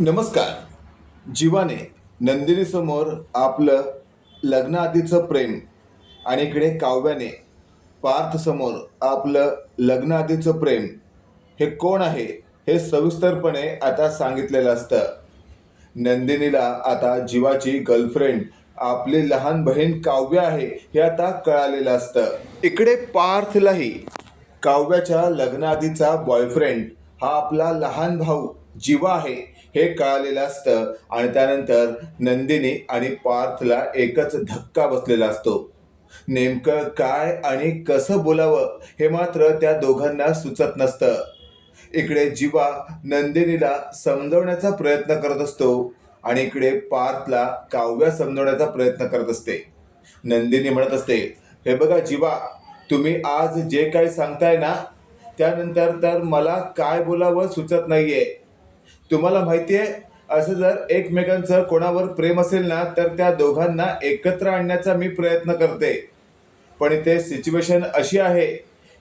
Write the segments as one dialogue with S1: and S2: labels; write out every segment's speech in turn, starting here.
S1: नमस्कार. जीवाने नंदिनीसमोर आपलं लग्नाआधीचं प्रेम आणि इकडे काव्याने पार्थसमोर आपलं लग्नाआधीचं प्रेम हे कोण आहे हे सविस्तरपणे आता सांगितलेलं असतं. नंदिनीला आता जीवाची गर्लफ्रेंड आपली लहान बहीण काव्य आहे हे आता कळालेलं असतं. इकडे पार्थलाही काव्याच्या लग्नाआधीचा बॉयफ्रेंड हा आपला लहान भाऊ जीवा आहे हे कळालेलं असतं आणि त्यानंतर नंदिनी आणि पार्थला एकच धक्का बसलेला असतो. नेमकं काय आणि कसं बोलावं हे मात्र त्या दोघांना सुचत नसतं. इकडे जीवा नंदिनीला समजवण्याचा प्रयत्न करत असतो आणि इकडे पार्थला काव्या समजवण्याचा प्रयत्न करत असते. नंदिनी म्हणत असते हे बघा जीवा तुम्ही आज जे काही सांगताय ना त्यानंतर तर मला काय बोलावं सुचत नाहीये. तुम्हाला माहिती आहे असं जर एकमेकांचं कोणावर प्रेम असेल ना तर त्या दोघांना एकत्र आणण्याचा मी प्रयत्न करते. पण इथे सिच्युएशन अशी आहे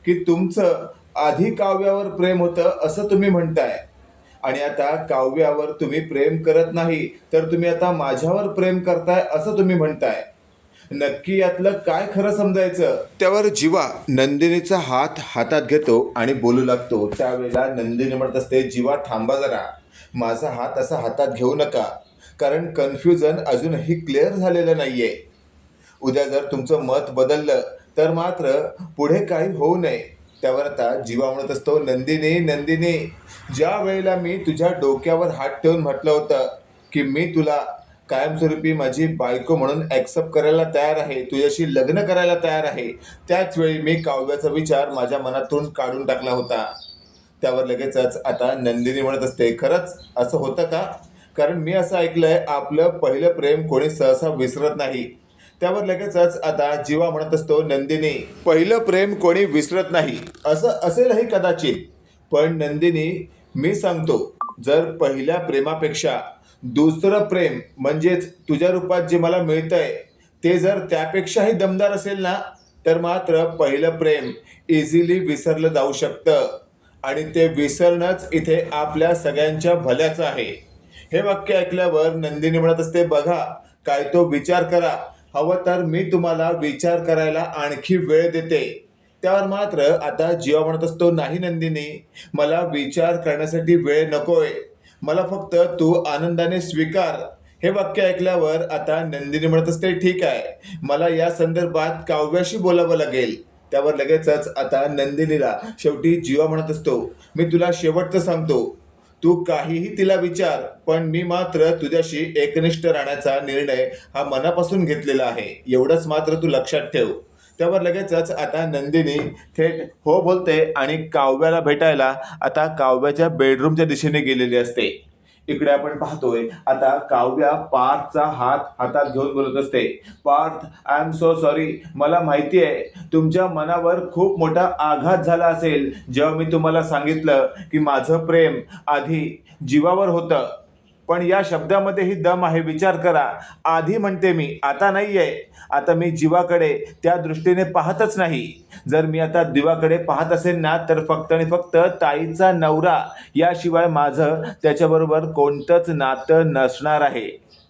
S1: की तुमचं आधी काव्यावर प्रेम होतं असं तुम्ही म्हणताय. आणि आता काव्यावर तुम्ही प्रेम करत नाही तर तुम्ही आता माझ्यावर प्रेम करताय असं तुम्ही म्हणताय. नक्की यातलं काय खरं समजायचं? त्यावर जीवा नंदिनीचा हात हातात घेतो आणि बोलू लागतो. त्यावेळेला नंदिनी म्हणत असते जीवा थांबा जरा. माझा हात असा हातात घेऊ नका कारण कन्फ्युजन अजूनही क्लिअर झालेलं नाहीये. उद्या जर तुमचं मत बदललं तर मात्र पुढे काही होऊ नये. त्यावर आता जीवा म्हणत असतो नंदिनी नंदिनी ज्या वेळेला मी तुझ्या डोक्यावर हात ठेवून म्हटलं होतं की मी तुला कायमस्वरूपी माझी बायको म्हणून ॲक्सेप्ट करायला तयार आहे तुझ्याशी लग्न करायला तयार आहे त्याच वेळी मी काव्याचा विचार माझ्या मनातून काढून टाकला होता. त्यावर लगेचच आता नंदिनी म्हणत असते खरंच असं होतं का? कारण मी असं ऐकलंय आपलं पहिलं प्रेम कोणी सहसा विसरत नाही. त्यावर लगेचच आता जीवा म्हणत असतो नंदिनी पहिलं प्रेम कोणी विसरत नाही. असं असेलही कदाचित पण नंदिनी मी सांगतो जर पहिल्या प्रेमापेक्षा दुसरं प्रेम म्हणजेच तुझ्या रूपात जे मला मिळतंय ते जर त्यापेक्षाही दमदार असेल ना तर मात्र पहिलं प्रेम इझिली विसरलं जाऊ शकतं. आणि ते विसरणंच इथे आपल्या सगळ्यांच्या भल्याचं आहे. हे वाक्य ऐकल्यावर नंदिनी म्हणत असते बघा काय तो विचार करा. हवं तर मी तुम्हाला विचार करायला आणखी वेळ देते. त्यावर मात्र आता जीवा म्हणत असतो नाही नंदिनी मला विचार करण्यासाठी वेळ नकोय. मला फक्त तू आनंदाने स्वीकार. हे वाक्य ऐकल्यावर आता नंदिनी म्हणत असते ठीक आहे. मला या संदर्भात काव्याशी बोलावं लागेल. त्यावर लगेचच आता नंदिनीला शेवटी जीवा म्हणत असतो मी तुला शेवटचं सांगतो. तू काहीही तिला विचार पण मी मात्र तुझ्याशी एकनिष्ठ राहण्याचा निर्णय हा मनापासून घेतलेला आहे. एवढंच मात्र तू लक्षात ठेव. त्यावर लगेचच आता नंदिनी थेट हो बोलते आणि काव्याला भेटायला आता काव्याच्या बेडरूमच्या दिशेने गेलेली असते. इकडे आपण पाहतोय आता काव्या पार्थचा हात हातात घेऊन बोलत असते. Parth I am so sorry मला माहिती आहे तुमच्या मनावर खूप मोठा आघात झाला असेल. जेव्हा मी तुम्हाला सांगितलं की माझं प्रेम आधी जीवावर होतं पण या शब्दामध्येही दम आहे विचार करा. आधी म्हणते मी आता नाही आहे आता मी जीवाकडे त्या दृष्टीने पाहतच नाही. जर मी आता दिवाकडे पाहत असेल ना तर फक्त आणि फक्त ताईचा नवरा याशिवाय माझं त्याच्याबरोबर कोणतंच नातं नसणार आहे.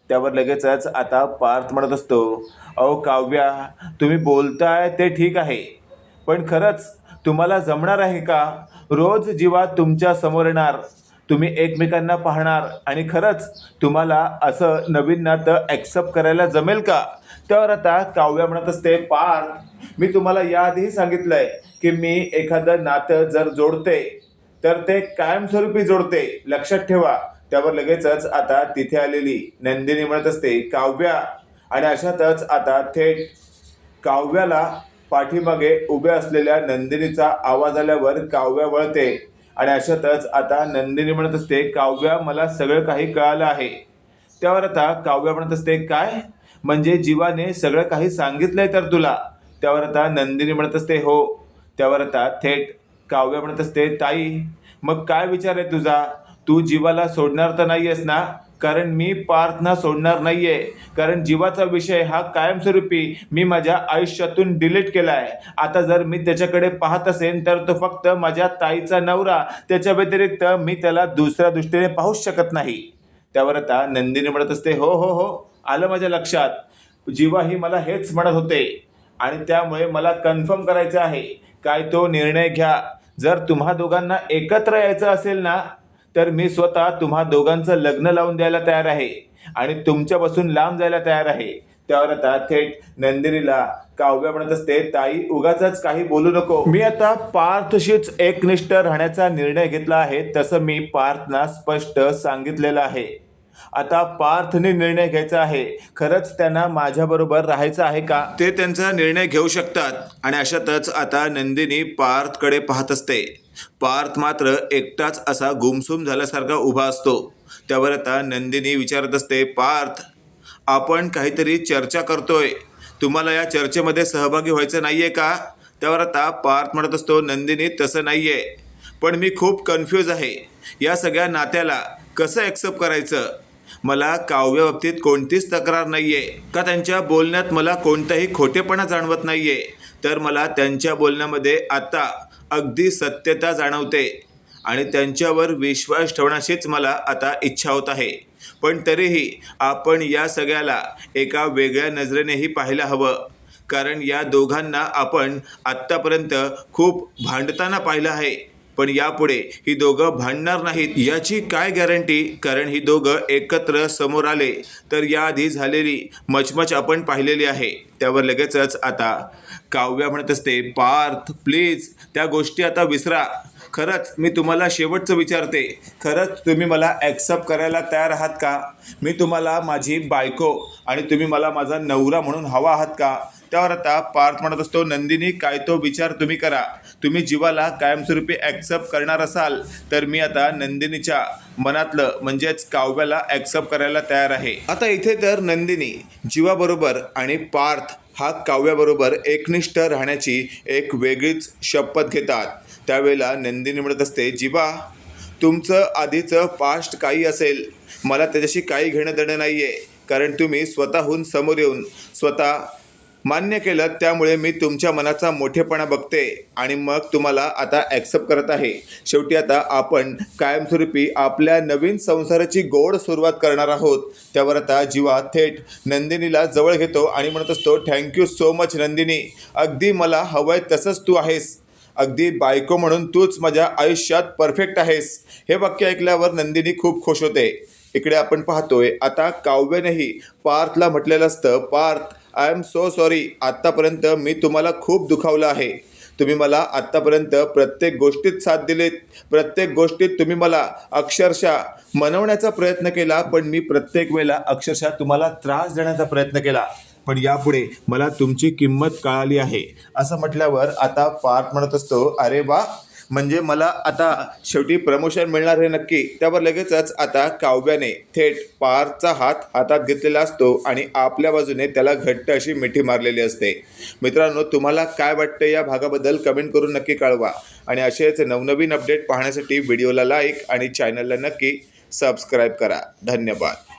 S1: त्यावर लगेचच आता पार्थ म्हणत असतो अहो काव्या तुम्ही बोलताय ते ठीक आहे. पण खरंच तुम्हाला जमणार आहे का? रोज जीवा तुमच्यासमोर येणार. तुम्ही एकमेकांना पाहणार आणि खरंच तुम्हाला असं नवीन नातं ॲक्सेप्ट करायला जमेल का? तर आता काव्या म्हणत असते पार. मी तुम्हाला याआधीही सांगितलंय की मी एखादं नातं जर जोडते तर ते कायमस्वरूपी जोडते. लक्षात ठेवा. त्यावर लगेचच आता तिथे आलेली नंदिनी म्हणत असते काव्या. आणि अशातच आता थेट काव्याला पाठीमागे उभ्या असलेल्या नंदिनीचा आवाज आल्यावर काव्या वळते. आणि अशातच आता नंदिनी म्हणत असते काव्या मला सगळं काही कळालं आहे. त्यावर आता काव्या म्हणत असते काय? म्हणजे जीवाने सगळं काही सांगितलंय तर तुला? त्यावर आता नंदिनी म्हणत असते हो. त्यावर आता थेट काव्य म्हणत असते ताई मग काय विचार आहे तुझा? तू जीवाला सोडणार तर नाही आहेस ना? कारण मी प्रार्थना सोडणार नाहीये. कारण जीवाचा विषय हा कायमस्वरूपी मी माझ्या आयुष्यातून डिलीट केला आहे आता जर मी त्याच्याकडे पाहत असेल तर तो फक्त माझ्या ताईचा नवरा. त्याच्या व्यतिरिक्त मी त्याला दुसऱ्या दृष्टीने पाहूच शकत नाही. त्यावर आता नंदिनी म्हणत असते हो हो हो आलं माझ्या लक्षात. जीवा ही मला हेच म्हणत होते. आणि त्यामुळे मला कन्फर्म करायचं आहे. काय तो निर्णय घ्या. जर तुम्हा दोघांना एकत्र यायचं असेल ना तर मी स्वतः तुम्हा दोघांचं लग्न लावून द्यायला तयार आहे आणि तुमच्यापासून लांब जायला तयार आहे. त्यावर आता थेट नंदिनीला काव्या म्हणत असते ताई उगाच काही बोलू नको. मी आता पार्थशीच एकनिष्ठ राहण्याचा निर्णय घेतला आहे तसं मी पार्थना स्पष्ट सांगितलेलं आहे. आता पार्थने निर्णय घ्यायचा आहे. खरंच त्यांना माझ्याबरोबर राहायचं आहे का? ते त्यांचा निर्णय घेऊ शकतात आणि अशातच आता नंदिनी पार्थकडे पाहत असते. पार्थ मात्र एकटाच असा गुमसुम झाल्यासारखा उभा असतो. त्यावर आता नंदिनी विचारत असते पार्थ आपण काहीतरी चर्चा करतोय. तुम्हाला या चर्चेमध्ये सहभागी व्हायचं नाहीये का? त्यावर आता पार्थ म्हणत असतो नंदिनी तसं नाहीये. पण मी खूप कन्फ्यूज आहे. या सगळ्या नात्याला कसं ॲक्सेप्ट करायचं? मला काव्याबाबतीत कोणतीच तक्रार नाही आहे का त्यांच्या बोलण्यात मला कोणताही खोटेपणा जाणवत नाही आहे तर मला त्यांच्या बोलण्यामध्ये आता अगदी सत्यता जाणवते आणि त्यांच्यावर विश्वास ठेवण्याचीच मला आता इच्छा होत आहे. पण तरीही आपण या सगळ्याला एका वेगळ्या नजरेनेही पाहायला हवं. कारण या दोघांना आपण आत्तापर्यंत खूप भांडताना पाहिलं आहे. पण यापुढे ही दोघं भांडणार नाहीत याची काय गॅरंटी? कारण ही दोघं एकत्र समोर आले तर याआधी झालेली मचमच आपण पाहिलेली आहे. त्यावर लगेचच आता काव्या म्हणत असते पार्थ प्लीज त्या गोष्टी आता विसरा. खरंच मी तुम्हाला शेवटचं विचारते. खरंच तुम्ही मला ॲक्सेप्ट करायला तयार आहात का? मी तुम्हाला माझी बायको आणि तुम्ही मला माझा नवरा म्हणून हवा आहात का? त्यावर आता पार्थ म्हणत असतो नंदिनी काय तो विचार तुम्ही करा. तुम्ही जीवाला कायमस्वरूपी ॲक्सेप्ट करणार असाल तर मी आता नंदिनीच्या मनातलं म्हणजेच काव्याला ॲक्सेप्ट करायला तयार आहे. आता इथे तर नंदिनी जीवाबरोबर आणि पार्थ हा काव्याबरोबर एकनिष्ठ राहण्याची एक वेगळीच शपथ घेतात. त्यावेळेला नंदिनी म्हणत असते जीवा तुमचं आधीचं पास्ट काही असेल. मला त्याच्याशी काही घेणं देणं नाही आहे कारण तुम्ही स्वतःहून समोर येऊन स्वतः मान्य केलं त्यामुळे मी तुमच्या मनाचा मोठेपणा बघते आणि मग तुम्हाला आता ॲक्सेप्ट करत आहे. शेवटी आता आपण कायमस्वरूपी आपल्या नवीन संसाराची गोड सुरुवात करणार आहोत. त्यावर आता जीवा थेट नंदिनीला जवळ घेतो आणि म्हणत असतो थँक्यू सो मच नंदिनी. अगदी मला हवंय तसंच तू आहेस. अगदी बायको म्हणून तूच माझ्या आयुष्यात परफेक्ट आहेस. हे वाक्य ऐकल्यावर नंदिनी खूप खुश होते. इकडे आपण पाहतोय आता काव्यनेही पार्थला म्हटलेलं असतं Parth I am so sorry आत्तापर्यंत मी तुम्हाला खूप दुखावलं आहे. तुम्ही मला आत्तापर्यंत प्रत्येक गोष्टीत साथ दिलीत. प्रत्येक गोष्टीत तुम्ही मला अक्षरशः मनवण्याचा प्रयत्न केला पण मी प्रत्येक वेळेला अक्षरशः तुम्हाला त्रास देण्याचा प्रयत्न केला. पण यापुढे मला तुमची किंमत कळाली आहे. असं म्हटल्यावर आता पार्थ म्हणत असतो अरे वा म्हणजे मला आता शेवटी प्रमोशन मिळणार हे नक्की. त्यावर लगेचच आता काव्याने थेट पार्थचा हात हातात घेतलेला असतो आणि आपल्या बाजूने त्याला घट्ट अशी मिठी मारलेली असते. मित्रांनो तुम्हाला काय वाटतं या भागाबद्दल कमेंट करून नक्की कळवा. आणि असेच नवनवीन अपडेट पाहण्यासाठी व्हिडिओला लाईक आणि चॅनलला नक्की सबस्क्राईब करा. धन्यवाद.